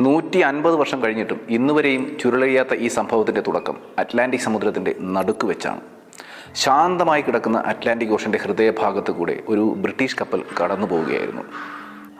നൂറ്റി അൻപത് വർഷം കഴിഞ്ഞിട്ടും ഇന്നുവരെയും ചുരുളഴിയാത്ത ഈ സംഭവത്തിന്റെ തുടക്കം അറ്റ്ലാന്റിക് സമുദ്രത്തിന്റെ നടുക്ക് വെച്ചാണ്. ശാന്തമായി കിടക്കുന്ന അറ്റ്ലാന്റിക് ഓഷന്റെ ഹൃദയഭാഗത്ത് കൂടെ ഒരു ബ്രിട്ടീഷ് കപ്പൽ കടന്നു പോവുകയായിരുന്നു.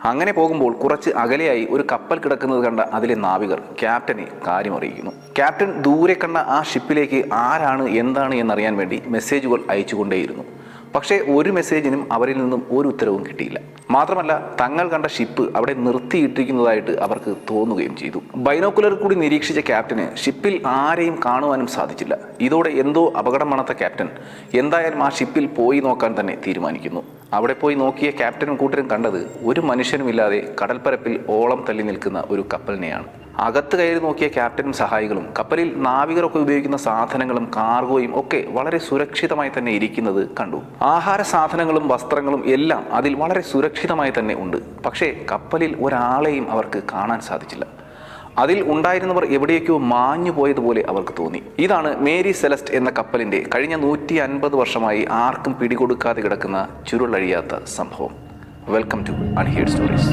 അങ്ങനെ പോകുമ്പോൾ കുറച്ച് അകലെയായി ഒരു കപ്പൽ കിടക്കുന്നത് കണ്ട അതിലെ നാവികർ ക്യാപ്റ്റനെ കാര്യമറിയിക്കുന്നു ക്യാപ്റ്റൻ ദൂരെ കണ്ട ആ ഷിപ്പിലേക്ക് ആരാണ് എന്താണ് എന്നറിയാൻ വേണ്ടി മെസ്സേജുകൾ അയച്ചുകൊണ്ടേയിരുന്നു. പക്ഷേ ഒരു മെസ്സേജിനും അവരിൽ നിന്നും ഒരു ഉത്തരവും കിട്ടിയില്ല. മാത്രമല്ല തങ്ങൾ കണ്ട ഷിപ്പ് അവിടെ നിർത്തിയിട്ടിരിക്കുന്നതായിട്ട് അവർക്ക് തോന്നുകയും ചെയ്തു. ബൈനോക്കുലർ കൂടി നിരീക്ഷിച്ച ക്യാപ്റ്റന് ഷിപ്പിൽ ആരെയും കാണുവാനും സാധിച്ചില്ല. ഇതോടെ എന്തോ അപകടം മണത്ത ക്യാപ്റ്റൻ എന്തായാലും ആ ഷിപ്പിൽ പോയി നോക്കാൻ തന്നെ തീരുമാനിക്കുന്നു. അവിടെ പോയി നോക്കിയ ക്യാപ്റ്റനും കൂട്ടരും കണ്ടത് ഒരു മനുഷ്യനുമില്ലാതെ കടൽപ്പരപ്പിൽ ഓളം തള്ളി നിൽക്കുന്ന ഒരു കപ്പലിനെയാണ്. അകത്ത് കയറി നോക്കിയ ക്യാപ്റ്റനും സഹായികളും കപ്പലിൽ നാവികരൊക്കെ ഉപയോഗിക്കുന്ന സാധനങ്ങളും കാർഗോയും ഒക്കെ വളരെ സുരക്ഷിതമായി തന്നെ ഇരിക്കുന്നത് കണ്ടു. ആഹാര സാധനങ്ങളും വസ്ത്രങ്ങളും എല്ലാം അതിൽ വളരെ സുരക്ഷിതമായി തന്നെ ഉണ്ട്. പക്ഷേ കപ്പലിൽ ഒരാളെയും അവർക്ക് കാണാൻ സാധിച്ചില്ല. അതിൽ ഉണ്ടായിരുന്നവർ എവിടേക്കോ മാഞ്ഞു പോയതുപോലെ അവർക്ക് തോന്നി. ഇതാണ് മേരി സെലസ്റ്റ് എന്ന കപ്പലിന്റെ കഴിഞ്ഞ നൂറ്റി അൻപത് വർഷമായി ആർക്കും പിടികൊടുക്കാതെ കിടക്കുന്ന ചുരുളഴിയാത്ത സംഭവം. വെൽക്കം ടു അൺഹീഡ് സ്റ്റോറീസ്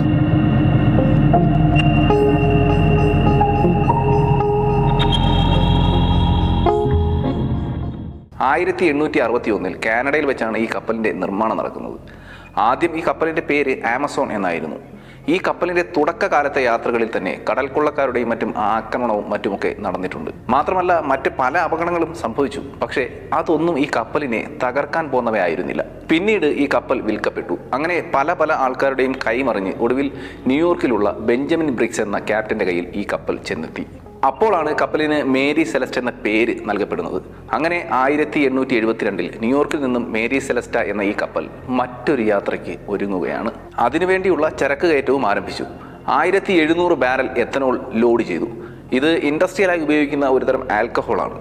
ആയിരത്തി എണ്ണൂറ്റി അറുപത്തി ഒന്നിൽ കാനഡയിൽ വെച്ചാണ് ഈ കപ്പലിന്റെ നിർമ്മാണം നടക്കുന്നത്. ആദ്യം ഈ കപ്പലിന്റെ പേര് ആമസോൺ എന്നായിരുന്നു. ഈ കപ്പലിന്റെ തുടക്കകാലത്തെ യാത്രകളിൽ തന്നെ കടൽക്കൊള്ളക്കാരുടെയും മറ്റും ആക്രമണവും മറ്റുമൊക്കെ നടന്നിട്ടുണ്ട്. മാത്രമല്ല മറ്റ് പല അപകടങ്ങളും സംഭവിച്ചു. പക്ഷേ അതൊന്നും ഈ കപ്പലിനെ തകർക്കാൻ പോന്നവയായിരുന്നില്ല. പിന്നീട് ഈ കപ്പൽ വിൽക്കപ്പെട്ടു. അങ്ങനെ പല പല ആൾക്കാരുടെയും കൈമറിഞ്ഞ് ഒടുവിൽ ന്യൂയോർക്കിലുള്ള ബെഞ്ചമിൻ ബ്രിക്സ് എന്ന ക്യാപ്റ്റന്റെ കയ്യിൽ ഈ കപ്പൽ ചെന്നെത്തി. അപ്പോഴാണ് കപ്പലിന് മേരി സെലസ്റ്റ എന്ന പേര് നൽകപ്പെടുന്നത്. അങ്ങനെ ആയിരത്തി എണ്ണൂറ്റി എഴുപത്തിരണ്ടിൽ ന്യൂയോർക്കിൽ നിന്നും മേരി സെലസ്റ്റ എന്ന ഈ കപ്പൽ മറ്റൊരു യാത്രയ്ക്ക് ഒരുങ്ങുകയാണ്. അതിനുവേണ്ടിയുള്ള ചരക്ക് കയറ്റവും ആരംഭിച്ചു. ആയിരത്തി എഴുന്നൂറ് ബാരൽ എത്തനോൾ ലോഡ് ചെയ്തു. ഇത് ഇൻഡസ്ട്രിയലായി ഉപയോഗിക്കുന്ന ഒരുതരം ആൽക്കഹോളാണ്.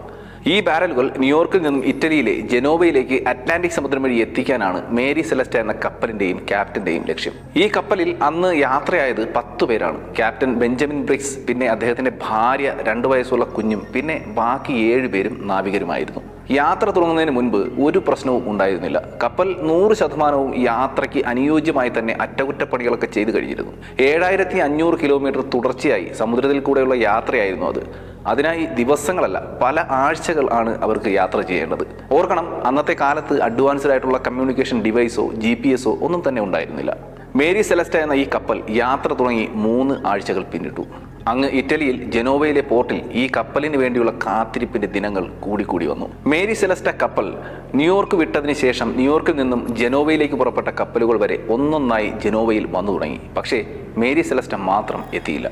ഈ ബാരലുകൾ ന്യൂയോർക്കിൽ നിന്നും ഇറ്റലിയിലെ ജനോവയിലേക്ക് അറ്റ്ലാന്റിക് സമുദ്രം വഴി എത്തിക്കാനാണ് മേരി സെലസ്റ്റ എന്ന കപ്പലിന്റെയും ക്യാപ്റ്റന്റെയും ലക്ഷ്യം. ഈ കപ്പലിൽ അന്ന് യാത്രയായത് പത്തു പേരാണ്. ക്യാപ്റ്റൻ ബെഞ്ചമിൻ ബ്രിക്സ് പിന്നെ അദ്ദേഹത്തിന്റെ ഭാര്യ രണ്ടു വയസ്സുള്ള കുഞ്ഞും പിന്നെ ബാക്കി ഏഴ് പേരും നാവികരുമായിരുന്നു. യാത്ര തുടങ്ങുന്നതിന് മുൻപ് ഒരു പ്രശ്നവും ഉണ്ടായിരുന്നില്ല. കപ്പൽ നൂറ് ശതമാനവും യാത്രയ്ക്ക് അനുയോജ്യമായി തന്നെ അറ്റകുറ്റപ്പണികളൊക്കെ ചെയ്തു കഴിഞ്ഞിരുന്നു. ഏഴായിരത്തി അഞ്ഞൂറ് കിലോമീറ്റർ തുടർച്ചയായി സമുദ്രത്തിൽ കൂടെയുള്ള യാത്രയായിരുന്നു അത്. അതിനായി ദിവസങ്ങളല്ല പല ആഴ്ചകൾ ആണ് അവർക്ക് യാത്ര ചെയ്യേണ്ടത്. ഓർക്കണം അന്നത്തെ കാലത്ത് അഡ്വാൻസ്ഡ് ആയിട്ടുള്ള കമ്മ്യൂണിക്കേഷൻ ഡിവൈസോ ജി ഒന്നും തന്നെ ഉണ്ടായിരുന്നില്ല. മേരി സെലസ്റ്റ എന്ന ഈ കപ്പൽ യാത്ര തുടങ്ങി മൂന്ന് ആഴ്ചകൾ പിന്നിട്ടു. അങ്ങ് ഇറ്റലിയിൽ ജനോവയിലെ പോർട്ടിൽ ഈ കപ്പലിന് വേണ്ടിയുള്ള കാത്തിരിപ്പിന്റെ ദിനങ്ങൾ കൂടിക്കൂടി വന്നു. മേരി സെലസ്റ്റ കപ്പൽ ന്യൂയോർക്ക് വിട്ടതിന് ശേഷം ന്യൂയോർക്കിൽ നിന്നും ജനോവയിലേക്ക് പുറപ്പെട്ട കപ്പലുകൾ വരെ ഒന്നൊന്നായി ജനോവയിൽ വന്നു തുടങ്ങി. പക്ഷേ മേരി സെലസ്റ്റ മാത്രം എത്തിയില്ല.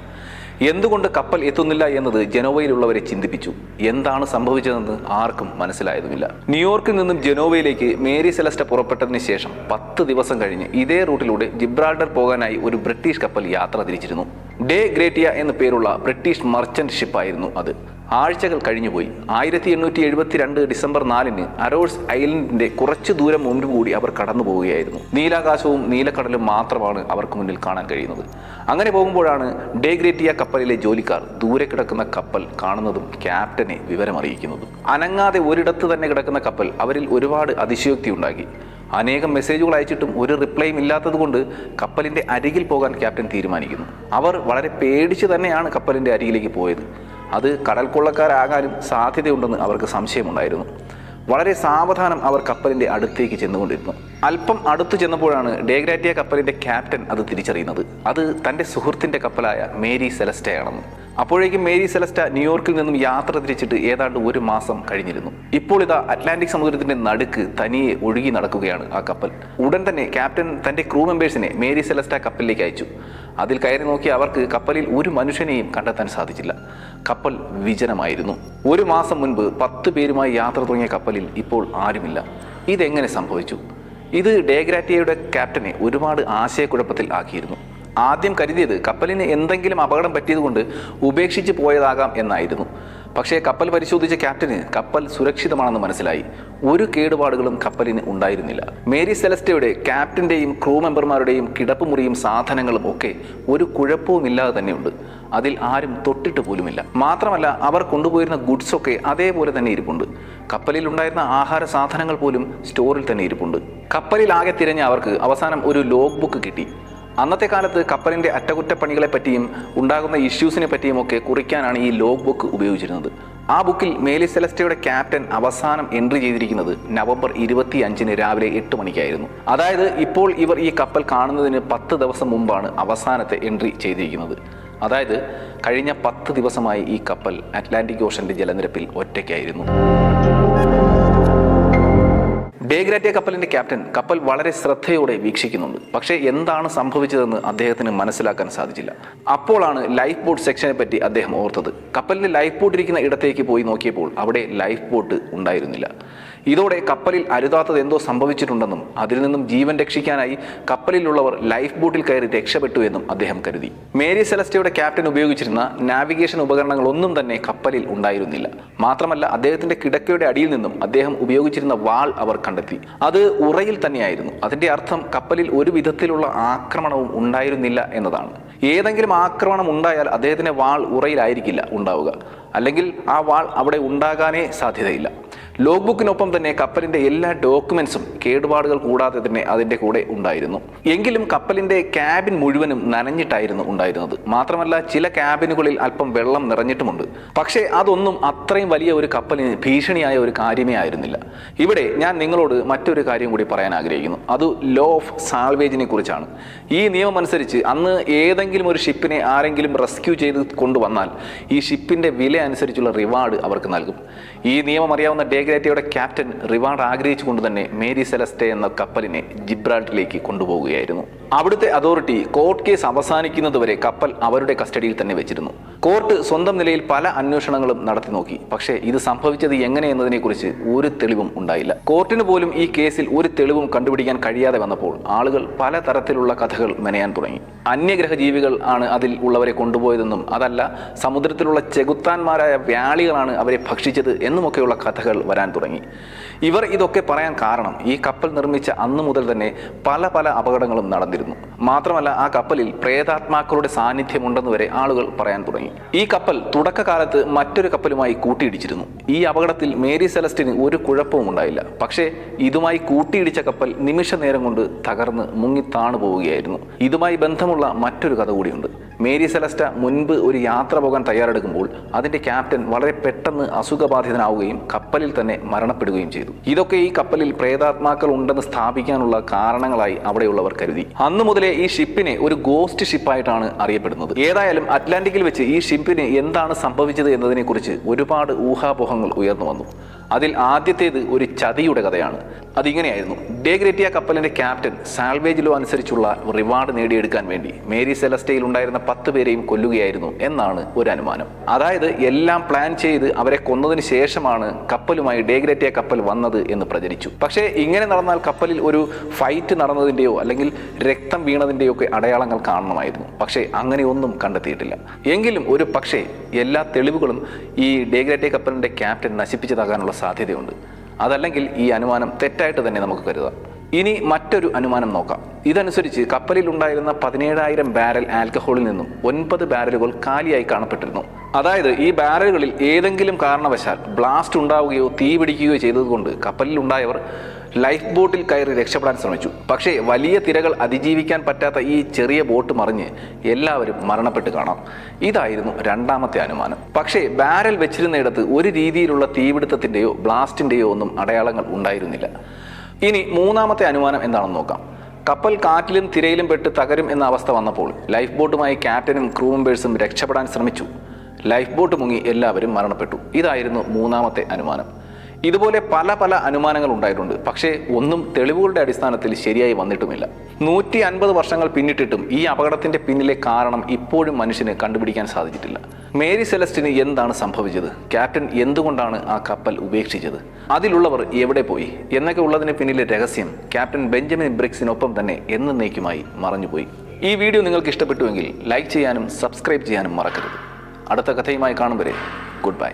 എന്തുകൊണ്ട് കപ്പൽ എത്തുന്നില്ല എന്നത് ജനോവയിലുള്ളവരെ ചിന്തിപ്പിച്ചു. എന്താണ് സംഭവിച്ചതെന്ന് ആർക്കും മനസ്സിലായതുമില്ല. ന്യൂയോർക്കിൽ നിന്നും ജനോവയിലേക്ക് മേരി സെലസ്റ്റ പുറപ്പെട്ടതിന് ശേഷം പത്ത് ദിവസം കഴിഞ്ഞ് ഇതേ റൂട്ടിലൂടെ ജിബ്രാൾഡർ പോകാനായി ഒരു ബ്രിട്ടീഷ് കപ്പൽ യാത്ര തിരിച്ചിരുന്നു. ഡേ ഗ്രേറ്റിയ എന്ന പേരുള്ള ബ്രിട്ടീഷ് മർച്ചന്റ് ഷിപ്പായിരുന്നു അത്. ആഴ്ചകൾ കഴിഞ്ഞുപോയി. ആയിരത്തി എണ്ണൂറ്റി എഴുപത്തി രണ്ട് ഡിസംബർ നാലിന് അരോഴ്സ് ഐലൻഡിന്റെ കുറച്ച് ദൂരം മുൻപ് കൂടി അവർ കടന്നു പോവുകയായിരുന്നു. നീലാകാശവും നീലക്കടലും മാത്രമാണ് അവർക്ക് മുന്നിൽ കാണാൻ കഴിയുന്നത്. അങ്ങനെ പോകുമ്പോഴാണ് ഡേ ഗ്രേറ്റിയ കപ്പലിലെ ജോലിക്കാർ ദൂരെ കിടക്കുന്ന കപ്പൽ കാണുന്നതും ക്യാപ്റ്റനെ വിവരമറിയിക്കുന്നതും. അനങ്ങാതെ ഒരിടത്ത് തന്നെ കിടക്കുന്ന കപ്പൽ അവരിൽ ഒരുപാട് അതിശയോക്തി ഉണ്ടാക്കി അനേകം മെസ്സേജുകൾ അയച്ചിട്ടും ഒരു റിപ്ലൈയും ഇല്ലാത്തതുകൊണ്ട് കപ്പലിന്റെ അരികിൽ പോകാൻ ക്യാപ്റ്റൻ തീരുമാനിക്കുന്നു. അവർ വളരെ പേടിച്ച് തന്നെയാണ് കപ്പലിന്റെ അരികിലേക്ക് പോയത്. അത് കടൽ കൊള്ളക്കാരാകാനും സാധ്യതയുണ്ടെന്ന് അവർക്ക് സംശയമുണ്ടായിരുന്നു. വളരെ സാവധാനം അവർ കപ്പലിന്റെ അടുത്തേക്ക് ചെന്നുകൊണ്ടിരുന്നു. അല്പം അടുത്തു ചെന്നപ്പോഴാണ് ഡേഗ്രാറ്റിയ കപ്പലിന്റെ ക്യാപ്റ്റൻ അത് തിരിച്ചറിയുന്നത്. അത് തന്റെ സുഹൃത്തിന്റെ കപ്പലായ മേരി സെലസ്റ്റയാണെന്ന്. അപ്പോഴേക്കും മേരി സെലസ്റ്റ ന്യൂയോർക്കിൽ നിന്നും യാത്ര തിരിച്ചിട്ട് ഏതാണ്ട് ഒരു മാസം കഴിഞ്ഞിരുന്നു. ഇപ്പോൾ ഇതാ അറ്റ്ലാന്റിക് സമുദ്രത്തിന്റെ നടുക്ക് തനിയെ ഒഴുകി നടക്കുകയാണ് ആ കപ്പൽ. ഉടൻ തന്നെ ക്യാപ്റ്റൻ തന്റെ ക്രൂ മെമ്പേഴ്സിനെ മേരി സെലസ്റ്റ കപ്പലിലേക്ക് അയച്ചു. അതിൽ കയറി നോക്കി അവർക്ക് കപ്പലിൽ ഒരു മനുഷ്യനെയും കണ്ടെത്താൻ സാധിച്ചില്ല. കപ്പൽ വിജനമായിരുന്നു. ഒരു മാസം മുൻപ് പത്ത് പേരുമായി യാത്ര തുടങ്ങിയ കപ്പലിൽ ഇപ്പോൾ ആരുമില്ല. ഇതെങ്ങനെ സംഭവിച്ചു? ഇത് ഡേഗ്രാറ്റിയയുടെ ക്യാപ്റ്റനെ ഒരുപാട് ആശയക്കുഴപ്പത്തിൽ ആക്കിയിരുന്നു. ആദ്യം കരുതിയത് കപ്പലിന് എന്തെങ്കിലും അപകടം പറ്റിയതുകൊണ്ട് ഉപേക്ഷിച്ച് പോയതാകാം എന്നായിരുന്നു. പക്ഷേ കപ്പൽ പരിശോധിച്ച ക്യാപ്റ്റന് കപ്പൽ സുരക്ഷിതമാണെന്ന് മനസ്സിലായി. ഒരു കേടുപാടുകളും കപ്പലിന് ഉണ്ടായിരുന്നില്ല. മേരി സെലസ്റ്റയുടെ ക്യാപ്റ്റന്റെയും ക്രൂ മെമ്പർമാരുടെയും കിടപ്പുമുറിയും സാധനങ്ങളും ഒക്കെ ഒരു കുഴപ്പവുമില്ലാതെ തന്നെയുണ്ട്. അതിൽ ആരും തൊട്ടിട്ട് പോലുമില്ല. മാത്രമല്ല അവർ കൊണ്ടുപോയിരുന്ന ഗുഡ്സ് ഒക്കെ അതേപോലെ തന്നെ ഇരിപ്പുണ്ട്. കപ്പലിൽ ഉണ്ടായിരുന്ന ആഹാര സാധനങ്ങൾ പോലും സ്റ്റോറിൽ തന്നെ ഇരിപ്പുണ്ട്. കപ്പലിൽ ആകെ തിരഞ്ഞ അവർക്ക് അവസാനം ഒരു ലോഗ് ബുക്ക് കിട്ടി. അന്നത്തെ കാലത്ത് കപ്പലിന്റെ അറ്റകുറ്റപ്പണികളെ പറ്റിയും ഉണ്ടാകുന്ന ഇഷ്യൂസിനെ പറ്റിയും ഒക്കെ കുറിക്കാനാണ് ഈ ലോഗ് ബുക്ക് ഉപയോഗിച്ചിരുന്നത്. ആ ബുക്കിൽ മേലി സെലസ്റ്റയുടെ ക്യാപ്റ്റൻ അവസാനം എൻട്രി ചെയ്തിരിക്കുന്നത് നവംബർ ഇരുപത്തി അഞ്ചിന് രാവിലെ എട്ട് മണിക്കായിരുന്നു. അതായത് ഇപ്പോൾ ഇവർ ഈ കപ്പൽ കാണുന്നതിന് പത്ത് ദിവസം മുമ്പാണ് അവസാനത്തെ എൻട്രി ചെയ്തിരിക്കുന്നത്. അതായത് കഴിഞ്ഞ പത്ത് ദിവസമായി ഈ കപ്പൽ അറ്റ്ലാന്റിക് ഓഷന്റെ ജലനിരപ്പിൽ ഒറ്റയ്ക്കായിരുന്നു. ഡേഗ്രാറ്റിയ കപ്പലിന്റെ ക്യാപ്റ്റൻ കപ്പൽ വളരെ ശ്രദ്ധയോടെ വീക്ഷിക്കുന്നുണ്ട്. പക്ഷേ എന്താണ് സംഭവിച്ചതെന്ന് അദ്ദേഹത്തിന് മനസ്സിലാക്കാൻ സാധിച്ചില്ല. അപ്പോഴാണ് ലൈഫ് ബോട്ട് സെക്ഷനെ പറ്റി അദ്ദേഹം ഓർത്തത്. കപ്പലിന്റെ ലൈഫ് ബോട്ട് ഇരിക്കുന്ന ഇടത്തേക്ക് പോയി നോക്കിയപ്പോൾ അവിടെ ലൈഫ് ബോട്ട് ഉണ്ടായിരുന്നില്ല. ഇതോടെ കപ്പലിൽ അരുതാത്തത് എന്തോ സംഭവിച്ചിട്ടുണ്ടെന്നും അതിൽ നിന്നും ജീവൻ രക്ഷിക്കാനായി കപ്പലിലുള്ളവർ ലൈഫ് ബോട്ടിൽ കയറി രക്ഷപ്പെട്ടു എന്നും അദ്ദേഹം കരുതി. മേരി സെലസ്റ്റയുടെ ക്യാപ്റ്റൻ ഉപയോഗിച്ചിരുന്ന നാവിഗേഷൻ ഉപകരണങ്ങളൊന്നും തന്നെ കപ്പലിൽ ഉണ്ടായിരുന്നില്ല. മാത്രമല്ല അദ്ദേഹത്തിന്റെ കിടക്കയുടെ അടിയിൽ നിന്നും അദ്ദേഹം ഉപയോഗിച്ചിരുന്ന വാൾ അവർ കണ്ടെത്തി. അത് ഉറയിൽ തന്നെയായിരുന്നു. അതിന്റെ അർത്ഥം കപ്പലിൽ ഒരു വിധത്തിലുള്ള ആക്രമണവും ഉണ്ടായിരുന്നില്ല എന്നതാണ്. ഏതെങ്കിലും ആക്രമണം ഉണ്ടായാൽ അദ്ദേഹത്തിന്റെ വാൾ ഉറയിലായിരിക്കില്ല ഉണ്ടാവുക. അല്ലെങ്കിൽ ആ വാൾ അവിടെ ഉണ്ടാകാനേ സാധ്യതയില്ല. ലോഗ് ബുക്കിനൊപ്പം തന്നെ കപ്പലിന്റെ എല്ലാ ഡോക്യുമെന്റ്സും കേടുപാടുകൾ കൂടാതെ തന്നെ അതിന്റെ കൂടെ ഉണ്ടായിരുന്നു. എങ്കിലും കപ്പലിന്റെ ക്യാബിൻ മുഴുവനും നനഞ്ഞിട്ടായിരുന്നു ഉണ്ടായിരുന്നത്. മാത്രമല്ല ചില ക്യാബിനുകളിൽ അല്പം വെള്ളം നിറഞ്ഞിട്ടുമുണ്ട്. പക്ഷേ അതൊന്നും അത്രയും വലിയ ഒരു കപ്പലിന് ഭീഷണിയായ ഒരു കാര്യമേ ആയിരുന്നില്ല. ഇവിടെ ഞാൻ നിങ്ങളോട് മറ്റൊരു കാര്യം കൂടി പറയാൻ ആഗ്രഹിക്കുന്നു. അത് ലോ ഓഫ് സാൾവേജിനെ കുറിച്ചാണ്. ഈ നിയമം അനുസരിച്ച് അന്ന് ഏതെങ്കിലും ഒരു ഷിപ്പിനെ ആരെങ്കിലും റെസ്ക്യൂ ചെയ്ത് കൊണ്ടുവന്നാൽ ഈ ഷിപ്പിന്റെ വില അനുസരിച്ചുള്ള റിവാർഡ് അവർക്ക് നൽകും. ഈ നിയമം അറിയാവുന്ന ഡേഗ്രേറ്റയുടെ ക്യാപ്റ്റൻ റിവാർഡ് ആഗ്രഹിച്ചുകൊണ്ട് തന്നെ മേരി സെലസ്റ്റെ എന്ന കപ്പലിനെ ജിബ്രാൾട്ടിലേക്ക് കൊണ്ടുപോവുകയായിരുന്നു. അവിടുത്തെ അതോറിറ്റി കോർട്ട് കേസ് അവസാനിക്കുന്നതുവരെ കപ്പൽ അവരുടെ കസ്റ്റഡിയിൽ തന്നെ വെച്ചിരുന്നു. കോർട്ട് സ്വന്തം നിലയിൽ പല അന്വേഷണങ്ങളും നടത്തി നോക്കി. പക്ഷേ ഇത് സംഭവിച്ചത് എങ്ങനെ എന്നതിനെക്കുറിച്ച് ഒരു തെളിവും ഉണ്ടായില്ല. കോർട്ടിന് പോലും ഈ കേസിൽ ഒരു തെളിവും കണ്ടുപിടിക്കാൻ കഴിയാതെ വന്നപ്പോൾ ആളുകൾ പല തരത്തിലുള്ള കഥകൾ മെനയാൻ തുടങ്ങി. അന്യഗ്രഹ ജീവികൾ ആണ് അതിൽ ഉള്ളവരെ കൊണ്ടുപോയതെന്നും അതല്ല സമുദ്രത്തിലുള്ള ചെകുത്താന്മാരായ വ്യാളികളാണ് അവരെ ഭക്ഷിച്ചത് എന്നുമൊക്കെയുള്ള കഥകൾ വരാൻ തുടങ്ങി. ഇവർ ഇതൊക്കെ പറയാൻ കാരണം ഈ കപ്പൽ നിർമ്മിച്ച അന്നു മുതൽ തന്നെ പല പല അപകടങ്ങളും നടന്നിരുന്നു. മാത്രമല്ല ആ കപ്പലിൽ പ്രേതാത്മാക്കളുടെ സാന്നിധ്യമുണ്ടെന്ന് വരെ ആളുകൾ പറയാൻ തുടങ്ങി. ഈ കപ്പൽ തുടക്കകാലത്ത് മറ്റൊരു കപ്പലുമായി കൂട്ടിയിടിച്ചിരുന്നു. ഈ അപകടത്തിൽ മേരി സെലസ്റ്റിന് ഒരു കുഴപ്പവും ഉണ്ടായില്ല. പക്ഷേ ഇതുമായി കൂട്ടിയിടിച്ച കപ്പൽ നിമിഷ നേരം കൊണ്ട് തകർന്ന് മുങ്ങി താണു പോവുകയായിരുന്നു ഇതുമായി ബന്ധമുള്ള മറ്റൊരു കഥ കൂടിയുണ്ട്. മേരി സെലസ്റ്റ മുൻപ് ഒരു യാത്ര പോകാൻ തയ്യാറെടുക്കുമ്പോൾ അതിന്റെ ക്യാപ്റ്റൻ വളരെ പെട്ടെന്ന് അസുഖബാധിതനാവുകയും കപ്പലിൽ തന്നെ മരണപ്പെടുകയും ചെയ്തു. ഇതൊക്കെ ഈ കപ്പലിൽ പ്രേതാത്മാക്കൾ ഉണ്ടെന്ന് സ്ഥാപിക്കാനുള്ള കാരണങ്ങളായി അവിടെയുള്ളവർ കരുതി. അന്നു മുതലേ ഈ ഷിപ്പിനെ ഒരു ഗോസ്റ്റ് ഷിപ്പായിട്ടാണ് അറിയപ്പെടുന്നത്. ഏതായാലും അറ്റ്ലാന്റിക്കിൽ വെച്ച് ഈ ഷിപ്പിന് എന്താണ് സംഭവിച്ചത് എന്നതിനെക്കുറിച്ച് ഒരുപാട് ഊഹാപോഹങ്ങൾ ഉയർന്നു വന്നു. അതിൽ ആദ്യത്തേത് ഒരു ചതിയുടെ കഥയാണ്. അതിങ്ങനെയായിരുന്നു. ഡേഗ്രേറ്റിയ കപ്പലിന്റെ ക്യാപ്റ്റൻ സാൽവേജ് ലോ അനുസരിച്ചുള്ള റിവാർഡ് നേടിയെടുക്കാൻ വേണ്ടി മേരി സെലസ്റ്റയിൽ ഉണ്ടായിരുന്ന പത്ത് പേരെയും കൊല്ലുകയായിരുന്നു എന്നാണ് ഒരു അനുമാനം. അതായത് എല്ലാം പ്ലാൻ ചെയ്ത് അവരെ കൊന്നതിന് ശേഷമാണ് കപ്പലുമായി ഡേഗ്രേറ്റിയ കപ്പൽ വന്നത് എന്ന് പ്രചരിച്ചു. പക്ഷേ ഇങ്ങനെ നടന്നാൽ കപ്പലിൽ ഒരു ഫൈറ്റ് നടന്നതിന്റെയോ അല്ലെങ്കിൽ രക്തം വീണതിന്റെയോ ഒക്കെ അടയാളങ്ങൾ കാണണമായിരുന്നു. പക്ഷേ അങ്ങനെയൊന്നും കണ്ടെത്തിയിട്ടില്ല. എങ്കിലും ഒരു പക്ഷേ എല്ലാ തെളിവുകളും ഈ ഡേഗ്രേറ്റിയ കപ്പലിന്റെ ക്യാപ്റ്റൻ നശിപ്പിച്ചതാകാനുള്ള സാധ്യതയുണ്ട്. അതല്ലെങ്കിൽ ഈ അനുമാനം തെറ്റായിട്ട് തന്നെ നമുക്ക് കരുതാം. ഇനി മറ്റൊരു അനുമാനം നോക്കാം. ഇതനുസരിച്ച് കപ്പലിൽ ഉണ്ടായിരുന്ന പതിനേഴായിരം ബാരൽ ആൽക്കഹോളിൽ നിന്നും ഒൻപത് ബാരലുകൾ കാലിയായി കാണപ്പെട്ടിരുന്നു. അതായത് ഈ ബാരലുകളിൽ ഏതെങ്കിലും കാരണവശാൽ ബ്ലാസ്റ്റ് ഉണ്ടാവുകയോ തീ പിടിക്കുകയോ ചെയ്തതുകൊണ്ട് കപ്പലിൽ ഉണ്ടായവർ ലൈഫ് ബോട്ടിൽ കയറി രക്ഷപ്പെടാൻ ശ്രമിച്ചു. പക്ഷേ വലിയ തിരകൾ അതിജീവിക്കാൻ പറ്റാത്ത ഈ ചെറിയ ബോട്ട് മറിഞ്ഞ് എല്ലാവരും മരണപ്പെട്ട് കാണാം. ഇതായിരുന്നു രണ്ടാമത്തെ അനുമാനം. പക്ഷേ ബാരൽ വെച്ചിരുന്നയിടത്ത് ഒരു രീതിയിലുള്ള തീപിടുത്തത്തിന്റെയോ ബ്ലാസ്റ്റിന്റെയോ ഒന്നും അടയാളങ്ങൾ ഉണ്ടായിരുന്നില്ല. ഇനി മൂന്നാമത്തെ അനുമാനം എന്താണെന്ന് നോക്കാം. കപ്പൽ കാറ്റിലും തിരയിലും പെട്ട് തകരും എന്ന അവസ്ഥ വന്നപ്പോൾ ലൈഫ് ബോട്ടുമായി ക്യാപ്റ്റനും ക്രൂ മെമ്പേഴ്സും രക്ഷപ്പെടാൻ ശ്രമിച്ചു. ലൈഫ് ബോട്ട് മുങ്ങി എല്ലാവരും മരണപ്പെട്ടു. ഇതായിരുന്നു മൂന്നാമത്തെ അനുമാനം. ഇതുപോലെ പല പല അനുമാനങ്ങൾ ഉണ്ടായിട്ടുണ്ട്. പക്ഷേ ഒന്നും തെളിവുകളുടെ അടിസ്ഥാനത്തിൽ ശരിയായി വന്നിട്ടുമില്ല. നൂറ്റി അൻപത് വർഷങ്ങൾ പിന്നിട്ടിട്ടും ഈ അപകടത്തിന്റെ പിന്നിലെ കാരണം ഇപ്പോഴും മനുഷ്യന് കണ്ടുപിടിക്കാൻ സാധിച്ചിട്ടില്ല. മേരി സെലസ്റ്റിന് എന്താണ് സംഭവിച്ചത്? ക്യാപ്റ്റൻ എന്തുകൊണ്ടാണ് ആ കപ്പൽ ഉപേക്ഷിച്ചത്? അതിലുള്ളവർ എവിടെ പോയി? എന്നൊക്കെ ഉള്ളതിന് പിന്നിലെ രഹസ്യം ക്യാപ്റ്റൻ ബെഞ്ചമിൻ ബ്രിക്സിനൊപ്പം തന്നെ എന്നേക്കുമായി മറഞ്ഞുപോയി. ഈ വീഡിയോ നിങ്ങൾക്ക് ഇഷ്ടപ്പെട്ടുവെങ്കിൽ ലൈക്ക് ചെയ്യാനും സബ്സ്ക്രൈബ് ചെയ്യാനും മറക്കരുത്. അടുത്ത കഥയുമായി കാണും വരെ. Good bye.